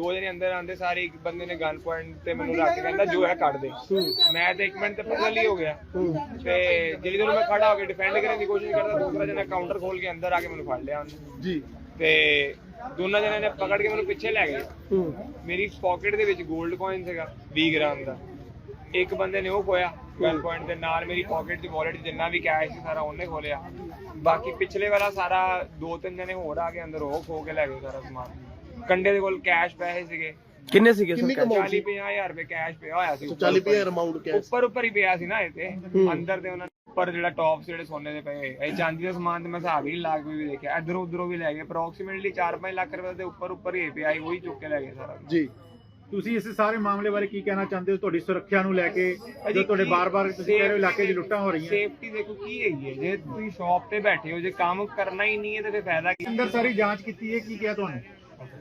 ਦੋ ਦਿਨ ਅੰਦਰ ਆਂਦੇ ਸਾਰੇ ਇੱਕ ਬੰਦੇ ਨੇ ਗਨ ਪੁਆਇੰਟ ਤੇ ਮੈਨੂੰ ਰੱਖ ਕੇ ਕਹਿੰਦਾ ਜੋ ਹੈ ਕੱਢ ਦੇ। ਮੈਂ ਤੇ ਇੱਕ ਮਿੰਟ ਤੇ ਪਗਲ ਹੀ ਹੋ ਗਿਆ। ਤੇ ਜਿਹੜੀ ਜਦੋਂ ਮੈਂ ਖੜਾ ਹੋ ਕੇ ਡਿਫੈਂਡ ਕਰਨ ਦੀ ਕੋਸ਼ਿਸ਼ ਕਰਦਾ ਦੂਸਰਾ ਜਣਾ ਕਾਊਂਟਰ ਖੋਲ ਕੇ ਅੰਦਰ ਆ ਕੇ ਮੈਨੂੰ ਫੜ ਲਿਆ ਉਹਨੇ। ਜੀ। ਤੇ ਦੋਨਾਂ ਜਣਿਆਂ ਨੇ ਪਕੜ ਕੇ ਮੈਨੂੰ ਪਿੱਛੇ ਲੈ ਗਏ। ਮੇਰੀ ਪਾਕਟ ਦੇ ਵਿੱਚ 골ਡ ਕੋਇਨ ਸੀਗਾ 20 ਗ੍ਰਾਮ ਦਾ। ਇੱਕ ਬੰਦੇ ਨੇ ਉਹ ਖੋਇਆ ਗਨ ਪੁਆਇੰਟ ਦੇ ਨਾਲ ਮੇਰੀ ਪਾਕਟ ਦੀ ਵਾਲਟ ਜਿੰਨਾ ਵੀ ਕੈਸ਼ ਸੀ ਸਾਰਾ ਉਹਨੇ ਖੋਲਿਆ। ਬਾਕੀ ਪਿਛਲੇ ਵਾਲਾ ਸਾਰਾ ਦੋ ਤਿੰਨ ਜਣੇ ਹੋਰ ਆ ਕੇ ਅੰਦਰ ਉਹ ਖੋ ਕੇ ਲੈ ਗਏ ਸਾਰਾ ਸਮਾਨ। ਕੰਡੇ ਦੇ ਕੋਲ ਕੈਸ਼ ਪੈਸੇ ਸੀਗੇ। ਕਿੰਨੇ ਸੀਗੇ ਕਿੰਨੀ ਸਰ ਕਮਾਉਂਦੇ 40 50000 ਰੁਪਏ ਕੈਸ਼ ਪਿਆ ਹੋਇਆ ਸੀ 40 ਰੁਪਏ ਅਮਾਉਂਟ ਕੈਸ਼ ਉੱਪਰ ਉੱਪਰ ਹੀ ਪਿਆ ਸੀ ਨਾ ਇਹ ਤੇ। ਅੰਦਰ ਤੇ ਉਹਨਾਂ ਨੇ ਉੱਪਰ ਜਿਹੜਾ ਟੌਪ ਜਿਹੜੇ ਸੋਨੇ ਦੇ ਪਏ ਇਹ ਚਾਂਦੀ ਦਾ ਸਮਾਨ ਤੇ ਮੈਂ ਹਿਸਾਬ ਹੀ ਨੀ ਲਾ ਕੇ ਵੀ ਦੇਖਿਆ। ਇਧਰੋਂ ਉਧਰੋਂ ਵੀ ਲੈ ਗਏ। ਅਪਰੋਕਸੀਮੇਟਲੀ 4-5 ਲੱਖ ਰੁਪਏ ਦੇ ਉੱਪਰ ਉੱਪਰ ਹੀ ਪਿਆ ਸੀ। ਉਹੀ ਚੁੱਕ ਕੇ ਲੈ ਗਏ ਸਾਰਾ ਜੀ। ਤੁਸੀਂ ਇਸ ਸਾਰੇ ਮਾਮਲੇ ਬਾਰੇ ਕੀ ਕਹਿਣਾ ਚਾਹੁੰਦੇ ਹੋ? ਤੁਹਾਡੀ ਸੁਰੱਖਿਆ ਨੂੰ ਲੈ ਕੇ ਜੋ ਤੁਹਾਡੇ ਬਾਰ-ਬਾਰ ਤੁਸੀਂ ਕਹਿ ਰਹੇ ਹੋ ਇਲਾਕੇ 'ਚ ਲੁੱਟਾਂ ਹੋ ਰਹੀਆਂ। ਸੇਫਟੀ ਦੇਖੋ ਕੀ ਹੈਗੀ ਹੈ। ਜੇ ਤੁਸੀਂ ਸ਼ਾਪ ਤੇ ਬੈਠੇ ਹੋ ਜੇ ਕੰਮ ਕਰਨਾ ਹੀ ਨਹੀਂ ਹੈ ਤੇ ਫਿਰ ਫਾਇਦਾ ਕੀ? ਅੰਦਰ ਸਾਰੀ ਜਾਂਚ ਕੀਤੀ ਹੈ ਕੀ ਕਿਹਾ ਤੁਹਾਨੂੰ?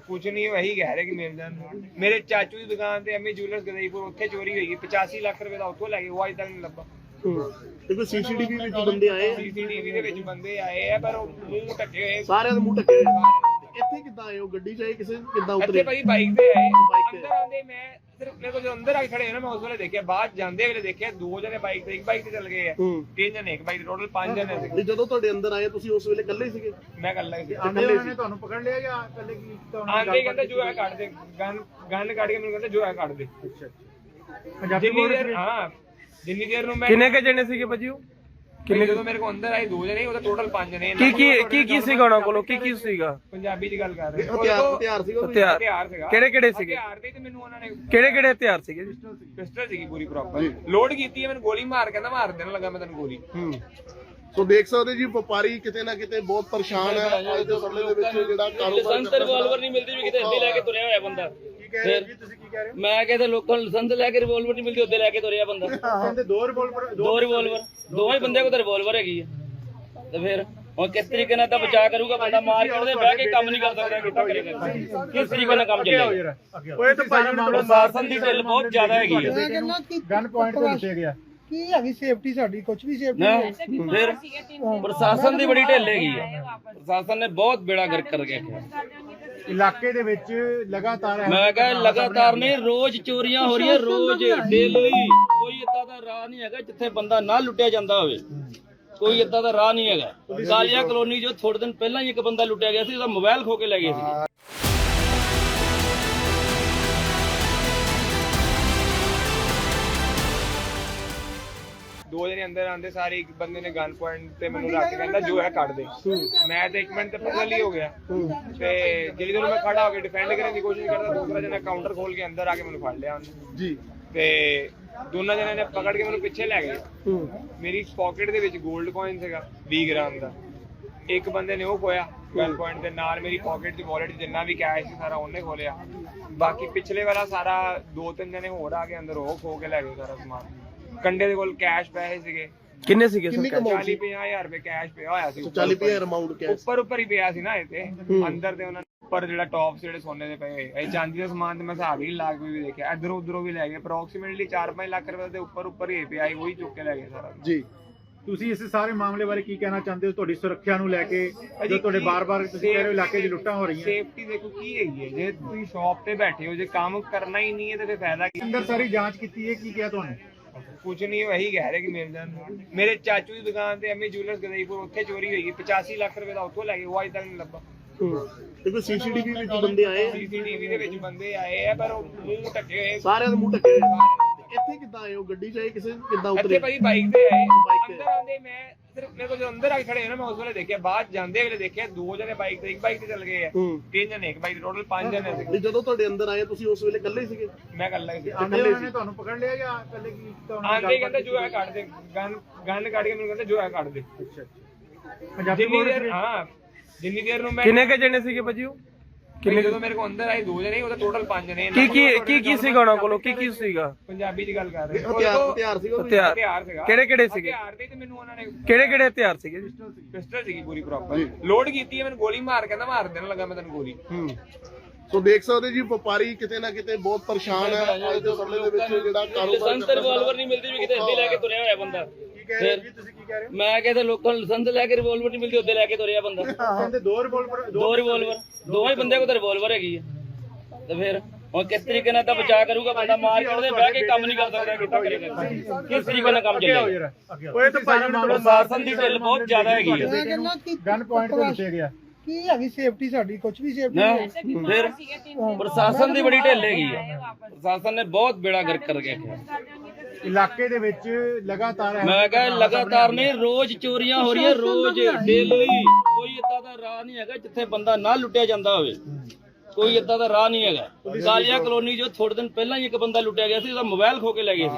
ਕੁਝ ਨਹੀਂ ਵਹੀ ਕਹਿ ਰਹੇ ਕਿ ਮਿਲ ਜਾਣ ਮੇਰੇ ਚਾਚੂ ਦੀ ਦੁਕਾਨ ਤੇ ਐਮੀ ਜੁਐਲਰਸ ਗਦਈਪੁਰ ਉੱਥੇ ਚੋਰੀ ਹੋਈ 85 ਲੱਖ ਰੁਪਏ ਦਾ ਉੱਥੋਂ ਲੈ ਗਏ ਉਹ ਅਜੇ ਤੱਕ ਨਹੀਂ ਲੱਭਾ। ਕੋਈ ਸੀਸੀਟੀਵੀ ਵਿੱਚ ਬੰਦੇ ਆਏ? ਸੀਸੀਟੀਵੀ ਦੇ ਵਿੱਚ ਬੰਦੇ ਆਏ ਆ ਪਰ ਉਹ ਮੂੰਹ ਢੱਕੇ ਹੋਏ। ਸਾਰਿਆਂ ਦੇ ਮੂੰਹ ਢੱਕੇ ਹੋਏ। ਇੱਥੇ ਕਿੱਦਾਂ ਆਏ ਹੋ? ਗੱਡੀ 'ਚ ਆਏ ਕਿਸੇ ਕਿੱਦਾਂ ਇੱਥੇ ਉਤਰੇ? ਭਾਈ ਬਾਈਕ ਤੇ ਆਏ। ਅੰਦਰ ਆਉਂਦੇ ਮੈਂ ਸਿਰਫ ਮੇਰੇ ਕੋਲ ਜਦੋਂ ਅੰਦਰ ਆ ਕੇ ਖੜੇ ਹੋਏ ਨਾ ਮੈਂ ਉਸ ਵੇਲੇ ਦੇਖਿਆ ਬਾਅਦ ਜਾਂਦੇ ਵੇਲੇ ਦੇਖਿਆ ਦੋ ਜਣੇ ਬਾਈਕ ਤੇ ਇੱਕ ਬਾਈਕ ਤੇ ਚੱਲ ਗਏ ਆ। ਹੂੰ। ਤਿੰਨ ਜਣੇ ਇੱਕ ਬਾਈਕ ਤੇ ਟੋਟਲ ਪੰਜ ਜਣੇ ਸੀ। ਜਦੋਂ ਤੁਹਾਡੇ ਅੰਦਰ ਆਏ ਤੁਸੀਂ ਉਸ ਵੇਲੇ ਇਕੱਲੇ ਹੀ ਸੀਗੇ? ਮੈਂ ਕੱਲਾ ਹੀ ਸੀ ਆਂਦੇ ਉਹਨਾਂ ਨੇ ਤੁਹਾਨੂੰ ਪਕੜ ਲਿਆ ਜਾਂ ਪਹਿਲੇ ਕੀ ਕੀਤਾ ਉਹਨਾਂ ਆਂਦੇ ਕਹਿੰਦਾ ਜੋ ਹੈ ਕੱਢ ਦੇ। ਗਨ ਗਨ ਕੱਢ ਕੇ ਮੈਨੂੰ ਕਹਿੰਦਾ ਜੋ ਹੈ ਕੱਢ ਦੇ। ਅੱਛਾ ਪੰਜਾਬੀ ਜਿੰਨੀ ਦੇਰ ਹਾਂ। ਜਿੰਨੀ ਦੇਰ ਨੂੰ ਮੈਂ ਕਿੰਨੇ ਕ ਜਣੇ ਸੀਗੇ ਭਾਜੀ ਉਹ? ਕਿੰਨੇ ਜਦੋਂ ਮੇਰੇ ਕੋਲ ਅੰਦਰ ਆਏ ਦੋ ਜਣੇ ਉਹਦਾ ਟੋਟਲ ਪੰਜ ਜਣੇ ਕੀ ਕੀ ਕੀ ਕੀ ਸੀਗਾ ਉਹਨਾਂ ਕੋਲੋਂ? ਕੀ ਕੀ ਸੀਗਾ? ਪੰਜਾਬੀ ਚ ਗੱਲ ਕਰ ਰਹੇ ਹਥਿਆਰ ਹਥਿਆਰ ਸੀਗਾ ਕੋਈ? ਹਥਿਆਰ ਹਥਿਆਰ ਸੀਗਾ। ਕਿਹੜੇ ਕਿਹੜੇ ਸੀਗੇ? ਹਥਿਆਰ ਤੇ ਤੇ ਮੈਨੂੰ ਉਹਨਾਂ ਨੇ ਕਿਹੜੇ ਕਿਹੜੇ ਹਥਿਆਰ ਸੀਗੇ ਜੀ? ਪਿਸਟਲ ਸੀਗੀ। ਪੂਰੀ ਪ੍ਰੋਪਰ ਲੋਡ ਕੀਤੀ ਹੈ ਮੈਨੂੰ ਗੋਲੀ ਮਾਰ ਕਹਿੰਦਾ ਮਾਰ ਦੇਣ ਲੱਗਾ ਮੈਂ ਤੈਨੂੰ ਗੋਲੀ। ਹੂੰ। ਸੋ ਦੇਖ ਸਕਦੇ ਜੀ ਵਪਾਰੀ ਕਿਤੇ ਨਾ ਕਿਤੇ ਬਹੁਤ ਪਰੇਸ਼ਾਨ ਹੈ। ਅੱਜ ਦੇ ਸਮੇਂ ਦੇ ਵਿੱਚ ਜਿਹੜਾ ਕਾਰੋਬਾਰ ਲਾਇਸੈਂਸ ਤੇ ਰਿਵਾਲਵਰ ਨਹੀਂ ਮਿਲਦੀ ਵੀ ਕਿਤੇ ਇੱਥੇ ਲੈ ਕੇ ਤੁਰਿਆ ਹੋਇਆ ਬੰਦਾ। ਕੀ ਕਹਿ ਰਹੇ ਹੋ ਜੀ? ਤੁਸੀਂ ਕੀ ਕਹਿ ਰਹੇ ਮੈਂ ਕਹਿੰਦਾ ਲੋਕਾਂ ਨੂੰ ਲਾਇਸੈਂਸ ਲੈ ਕੇ ਰਿਵਾਲਵਰ ਨਹੀਂ ਮਿਲਦੀ ਉੱਥੇ ਲੈ ਕੇ ਤੁਰਿਆ ਬੰਦਾ। ਹੋ ਕਹਿੰਦੇ ਦੋ ਰਿਵੋਲਵਰ ਦੋ ਰਿਵਾਲਵਰ ਦੋਵੇਂ ਬੰਦੇ ਕੋਲ ਤਾਂ ਰਿਵਾਲਵਰ ਹੈਗੀ ਆ। ਤੇ ਫਿਰ ਹੁਣ ਕਿਸ ਤਰੀਕੇ ਨਾਲ ਤਾਂ ਬਚਾ ਕਰੂਗਾ ਬੰਦਾ ਮਾਰਕੀਟ ਦੇ ਬਹਿ ਕੇ ਕੰਮ ਨਹੀਂ ਕਰ ਸਕਦਾ ਕਿੱਥੋਂ ਕਰੇਗਾ। ਕਿਸ ਤਰੀਕੇ ਨਾਲ ਕੰਮ ਚੱਲੇਗਾ? ਓਏ ਤਾਂ ਭਾਈ ਪ੍ਰਸ਼ਾਸਨ ਦੀ ਢਿੱਲ ਬਹੁਤ ਜ਼ਿਆਦਾ ਹੈਗੀ ਕਿ ਗਨ ਪੁਆਇੰਟ ਤੇ ਲੁੱਟਿਆ ਗਿਆ ਕੀ ਹੈਗੀ ਸੇਫਟੀ ਸਾਡੀ ਕੁਝ ਵੀ ਸੇਫਟੀ ਨਹੀਂ। ਫਿਰ ਪ੍ਰਸ਼ਾਸਨ ਦੀ ਬੜੀ ਢਿੱਲ ਹੈਗੀ ਆ। ਪ੍ਰਸ਼ਾਸਨ ਨੇ ਬਹੁਤ ਬੇੜਾ ਗਰਕ ਕਰ ਗਿਆ ਇਲਾਕੇ ਦੇ ਵਿੱਚ ਲਗਾਤਾਰ ਮੈਂ ਜਿਹੇ ਕਹਾਂ ਘਟਨਾਵਾਂ ਲਗਾਤਾਰ ਨਹੀਂ ਰੋਜ਼ ਚੋਰੀਆਂ ਹੋ ਰਹੀਆਂ ਰੋਜ਼ ਡੇਲੀ ਕੋਈ ਇਦਾਂ ਦਾ ਰਾਹ ਨਹੀਂ ਹੈਗਾ ਜਿੱਥੇ ਬੰਦਾ ਨਾ ਲੁੱਟਿਆ ਜਾਂਦਾ ਹੋਵੇ। ਕੋਈ ਇਦਾਂ ਦਾ ਰਾਹ ਨਹੀਂ ਹੈਗਾ। ਕਾਲੀਆ ਕਲੋਨੀ ਜੋ ਥੋੜੇ ਦਿਨ ਪਹਿਲਾਂ ਹੀ ਇੱਕ ਬੰਦਾ ਲੁੱਟਿਆ ਗਿਆ ਸੀ ਉਹਦਾ ਮੋਬਾਈਲ ਖੋ ਕੇ ਲੈ ਗਏ ਸੀ। ਦੋ ਜਣੇ ਅੰਦਰ ਆਂਦੇ ਸਾਰੇ ਇੱਕ ਬੰਦੇ ਨੇ ਗਨ ਪੁਆਇੰਟ ਤੇ ਮੈਨੂੰ ਰੱਖ ਕੇ ਕਹਿੰਦਾ ਜੋ ਹੈ ਕੱਢ ਦੇ। ਮੈਂ ਤੇ ਇੱਕ ਮਿੰਟ ਤੇ ਪਗਲ ਹੀ ਹੋ ਗਿਆ ਤੇ ਜਿਹੜੀ ਜਦੋਂ ਮੈਂ ਖੜਾ ਹੋ ਕੇ ਡਿਫੈਂਡ ਕਰਨ ਦੀ ਕੋਸ਼ਿਸ਼ ਕਰਦਾ ਦੂਸਰਾ ਜਣਾ ਕਾਊਂਟਰ ਖੋਲ ਕੇ ਅੰਦਰ ਆ ਕੇ ਮੈਨੂੰ ਫੜ ਲਿਆ ਉਹਨੇ। ਜੀ। ਤੇ ਦੋਨਾਂ ਜਣਿਆਂ ਨੇ ਪਕੜ ਕੇ ਮੈਨੂੰ ਪਿੱਛੇ ਲੈ ਗਏ। ਮੇਰੀ ਪਾਕਟ ਦੇ ਵਿੱਚ 골ਡ ਕੋਇਨ ਸੀਗਾ 20 ਗ੍ਰਾਮ ਦਾ। ਇੱਕ ਬੰਦੇ ਨੇ ਉਹ ਖੋਇਆ ਗਨ ਪੁਆਇੰਟ ਦੇ ਨਾਲ ਮੇਰੀ ਪਾਕਟ ਦੀ ਵਾਲਟ ਜਿੰਨਾ ਵੀ ਕੈਸ਼ ਸੀ ਸਾਰਾ ਉਹਨੇ ਖੋਲਿਆ। ਬਾਕੀ ਪਿਛਲੇ ਵਾਲਾ ਸਾਰਾ ਦੋ ਤਿੰਨ ਜਣੇ ਹੋਰ ਆ ਕੇ ਅੰਦਰ ਉਹ ਖੋ ਕੇ ਲੈ ਗਏ ਸਾਰਾ ਸਮਾਨ। ਕੰਡੇ ਦੇ ਕੋਲ ਕੈਸ਼ ਪੈਸੇ ਸੀਗੇ। ਕਿੰਨੇ ਸੀਗੇ ਕਿੰਨੀ ਸਰ ਕਮਾਉਂਦੇ 40 50000 ਰੁਪਏ ਕੈਸ਼ ਪਿਆ ਹੋਇਆ ਸੀ 40 ਰੁਪਏ ਅਮਾਉਂਟ ਕੈਸ਼ ਉੱਪਰ ਉੱਪਰ ਹੀ ਪਿਆ ਸੀ ਨਾ ਇਹ ਤੇ। ਅੰਦਰ ਤੇ ਉਹਨਾਂ ਨੇ ਉੱਪਰ ਜਿਹੜਾ ਟੌਪ ਜਿਹੜੇ ਸੋਨੇ ਦੇ ਪਏ ਇਹ ਚਾਂਦੀ ਦਾ ਸਮਾਨ ਤੇ ਮੈਂ ਹਿਸਾਬ ਹੀ ਲਾ ਕੇ ਵੀ ਦੇਖਿਆ। ਇਧਰੋਂ ਉਧਰੋਂ ਵੀ ਲੈ ਗਏ। ਅਪਰੋਕਸੀਮੇਟਲੀ 4-5 ਲੱਖ ਰੁਪਏ ਦੇ ਉੱਪਰ ਉੱਪਰ ਹੀ ਪਿਆ ਸੀ ਉਹੀ ਚੁੱਕ ਕੇ ਲੈ ਗਏ ਸਾਰਾ ਜੀ। ਤੁਸੀਂ ਇਸ ਸਾਰੇ ਮਾਮਲੇ ਬਾਰੇ ਕੀ ਕਹਿਣਾ ਚਾਹੁੰਦੇ ਹੋ? ਤੁਹਾਡੀ ਸੁਰੱਖਿਆ ਨੂੰ ਲੈ ਕੇ ਜੋ ਤੁਹਾਡੇ ਬਾਰ-ਬਾਰ ਤੁਸੀਂ ਕਹਿ ਰਹੇ ਹੋ ਇਲਾਕੇ 'ਚ ਲੁੱਟਾਂ ਹੋ ਰਹੀਆਂ। ਸੇਫਟੀ ਦੇਖੋ ਕੀ ਹੈਗੀ ਹੈ। ਜੇ ਤੁਸੀਂ ਸ਼ਾਪ ਤੇ ਬੈਠੇ ਹੋ ਜੇ ਕੰਮ ਕਰਨਾ ਹੀ ਨਹੀਂ ਹੈ ਤੇ ਫਿਰ ਫਾਇਦਾ ਕੀ? ਅੰਦਰ ਸਾਰੀ ਜਾਂਚ ਕੀਤੀ ਹੈ ਕੀ ਕਿਹਾ ਤੁਹਾਨੂੰ? ਕੁਝ ਨਹੀਂ ਵਹੀ ਕਹਿ ਰਹੇ ਕਿ ਮਿਲ ਜਾਣ ਮੇਰੇ ਚਾਚੂ ਦੀ ਦੁਕਾਨ ਤੇ ਐਮੀ ਜੁਐਲਰਸ ਗਦਈਪੁਰ ਉੱਥੇ ਚੋਰੀ ਹੋਈ 85 ਲੱਖ ਰੁਪਏ ਦਾ ਉੱਥੋਂ ਲੈ ਗਏ ਉਹ ਅਜੇ ਤੱਕ ਨਹੀਂ ਲੱਭਾ। ਤੇ ਕੋਈ ਸੀਸੀਟੀਵੀ ਵਿੱਚ ਬੰਦੇ ਆਏ ਆ? ਸੀਸੀਟੀਵੀ ਦੇ ਵਿੱਚ ਬੰਦੇ ਆਏ ਆ ਪਰ ਉਹ ਮੂੰਹ ਢੱਕੇ ਹੋਏ ਸਾਰਿਆਂ ਦੇ ਮੂੰਹ ਢੱਕੇ ਹੋਏ ਇੱਥੇ ਕਿੱਦਾਂ ਆਏ ਹੋ? ਗੱਡੀ 'ਚ ਆਏ ਕਿਸੇ ਕਿੱਦਾਂ ਇੱਥੇ ਉਤਰੇ? ਭਾਈ ਬਾਈਕ ਤੇ ਆਏ। ਬਾਈਕ ਤੇ। ਆਉਂਦੇ ਮੈਂ ਸਿਰਫ ਮੇਰੇ ਕੋਲ ਜਦੋਂ ਅੰਦਰ ਆ ਕੇ ਖੜੇ ਹੋਏ ਨਾ ਮੈਂ ਉਸ ਵੇਲੇ ਦੇਖਿਆ ਬਾਅਦ ਜਾਂਦੇ ਵੇਲੇ ਦੇਖਿਆ ਦੋ ਜਣੇ ਬਾਈਕ ਤੇ ਇੱਕ ਬਾਈਕ ਤੇ ਚੱਲ ਗਏ ਆ। ਹੂੰ। ਤਿੰਨ ਜਣੇ ਇੱਕ ਬਾਈਕ ਤੇ ਟੋਟਲ ਪੰਜ ਜਣੇ ਸੀ ਤੇ ਜਦੋਂ ਤੁਹਾਡੇ ਅੰਦਰ ਆਏ ਤੁਸੀਂ ਉਸ ਵੇਲੇ ਇਕੱਲੇ ਹੀ ਸੀਗੇ? ਮੈਂ ਹੀ ਸੀ। ਆਂਦੇ ਉਹਨਾਂ ਨੇ ਤੁਹਾਨੂੰ ਪਕੜ ਲਿਆ ਜਾਂ ਪਹਿਲੇ ਕੀ ਕੀਤਾ ਉਹਨਾਂ ਆਂਦੇ ਹੀ ਕਹਿੰਦਾ ਜੋ ਹੈ ਕੱਢ ਦੇ ਗਨ ਗਨ ਕੱਢ ਕੇ ਮੈਨੂੰ ਕਹਿੰਦਾ ਜੋ ਹੈ ਕੱਢ ਦੇ। ਅੱਛਾ ਪੰਜਾਬੀ ਜਿੰਨੀ ਦੇਰ ਹਾਂ ਜਿੰਨੀ ਦੇਰ ਨੂੰ ਮੈਂ ਕਿੰਨੇ ਕ ਜਣੇ ਸੀਗੇ ਭਾਜੀ ਉਹ? ਕਿੰਨੇ ਜਦੋਂ ਮੇਰੇ ਕੋਲ ਅੰਦਰ ਆਏ ਦੋ ਜਣੇ ਉਹਦਾ ਟੋਟਲ ਪੰਜ ਜਣੇ ਕੀ ਕੀ ਕੀ ਕੀ ਸੀਗਾ ਉਹਨਾਂ ਕੋਲੋਂ? ਕੀ ਕੀ ਸੀਗਾ? ਪੰਜਾਬੀ ਚ ਗੱਲ ਕਰ ਰਹੇ ਹਥਿਆਰ ਹਥਿਆਰ ਸੀਗਾ? ਹਥਿਆਰ ਹਥਿਆਰ ਸੀਗਾ। ਕਿਹੜੇ ਕਿਹੜੇ ਸੀਗੇ? ਹਥਿਆਰ ਤੇ ਤੇ ਮੈਨੂੰ ਉਹਨਾਂ ਨੇ ਕਿਹੜੇ ਕਿਹੜੇ ਹਥਿਆਰ ਸੀਗੇ ਪਿਸਟਲ ਸੀਗੀ। ਪੂਰੀ ਪ੍ਰੋਪਰ ਲੋਡ ਕੀਤੀ ਹੈ ਮੈਨੂੰ ਗੋਲੀ ਮਾਰ ਕਹਿੰਦਾ ਮਾਰ ਦੇਣ ਲੱਗਾ ਮੈਂ ਤੈਨੂੰ ਗੋਲੀ। ਹੂੰ। ਸੋ ਦੇਖ ਸਕਦੇ ਜੀ ਵਪਾਰੀ ਕਿਤੇ ਨਾ ਕਿਤੇ ਬਹੁਤ ਪਰੇਸ਼ਾਨ ਹੈ। ਅੱਜ ਦੇ ਸਮੇਂ ਦੇ ਵਿੱਚ ਜਿਹੜਾ ਕਾਰੋਬਾਰ ਤੇ ਰਿਵਾਲਵਰ ਨਹੀਂ ਮਿਲਦੀ ਵੀ ਕਿਤੇ ਇੱਥੇ ਲੈ ਕੇ ਤੁਰਿਆ ਹੋਇਆ ਬੰਦਾ। ਕੀ ਕਹਿ ਰਹੇ ਹੋ ਜੀ ਤੁਸੀਂ ਕੀ ਕਹਿ ਰਹੇ ਹੋ? ਮੈਂ ਕਹਿੰਦਾ ਲੋਕਾਂ ਨੂੰ ਲਾਇਸੈਂਸ ਲੈ ਕੇ ਰਿਵਾਲਵਰ ਨਹੀਂ ਮਿਲਦੀ ਉੱਥੇ ਲੈ ਕੇ ਤੁਰਿਆ ਬੰਦਾ। ਕਹਿੰਦੇ ਦੋ ਰਿਵੋਲਵਰ ਦੋ ਰਿਵਾਲਵਰ ਦੋਵੇਂ ਬੰਦੇ ਕੋਲ ਤਾਂ ਰਿਵਾਲਵਰ ਹੈਗੀ ਆ। ਤੇ ਫਿਰ ਹੁਣ ਕਿਸ ਤਰੀਕੇ ਨਾਲ ਤਾਂ ਬਚਾ ਕਰੂਗਾ ਬੰਦਾ? ਮਾਰਕੀਟ ਦੇ ਬਹਿ ਕੇ ਕੰਮ ਨਹੀਂ ਕਰ ਸਕਦਾ ਕਿੱਦਾਂ ਕਰੇਗਾ ਕਿਸ ਤਰੀਕੇ ਨਾਲ ਕੰਮ ਚੱਲੇਗਾ ਓਏ ਤਾਂ ਭਾਜੀ ਪ੍ਰਸ਼ਾਸਨ ਦੀ ਢਿੱਲ ਬਹੁਤ ਜ਼ਿਆਦਾ ਹੈਗੀ ਹੈ। ਕਿ ਗਨ ਪੁਆਇੰਟ ਤੇ ਲੁੱਟਿਆ ਗਿਆ। ਕੀ ਹੈਗੀ ਸੇਫਟੀ ਸਾਡੀ? ਕੁਝ ਵੀ ਸੇਫਟੀ ਨਾ ਨਹੀਂ। ਫਿਰ ਪ੍ਰਸ਼ਾਸਨ ਦੀ ਬੜੀ ਢਿੱਲ ਹੈਗੀ ਹੈ ਪ੍ਰਸ਼ਾਸਨ ਨੇ ਬਹੁਤ ਬੇੜਾ ਗਰਕ ਕਰ ਗਿਆ ਇਲਾਕੇ ਦੇ ਵਿੱਚ ਲਗਾਤਾਰ ਮੈਂ ਕਹਾਂ ਲਗਾਤਾਰ ਨਹੀਂ ਰੋਜ਼ ਚੋਰੀਆਂ ਹੋ ਰਹੀਆਂ ਰੋਜ਼ ਡੇਲੀ ਕੋਈ ਏਦਾਂ ਦਾ ਰਾਹ ਨਹੀਂ ਹੈਗਾ ਜਿੱਥੇ ਬੰਦਾ ਨਾ ਲੁੱਟਿਆ ਜਾਂਦਾ ਹੋਵੇ। ਕੋਈ ਏਦਾਂ ਦਾ ਰਾਹ ਨਹੀਂ ਹੈਗਾ। ਕਾਲੀਆ ਕਲੋਨੀ ਜੋ ਥੋੜੇ ਦਿਨ ਪਹਿਲਾਂ ਹੀ ਇੱਕ ਬੰਦਾ ਲੁੱਟਿਆ ਗਿਆ ਸੀ ਉਹਦਾ ਮੋਬਾਈਲ ਖੋ ਕੇ ਲੈ ਗਏ ਸੀ।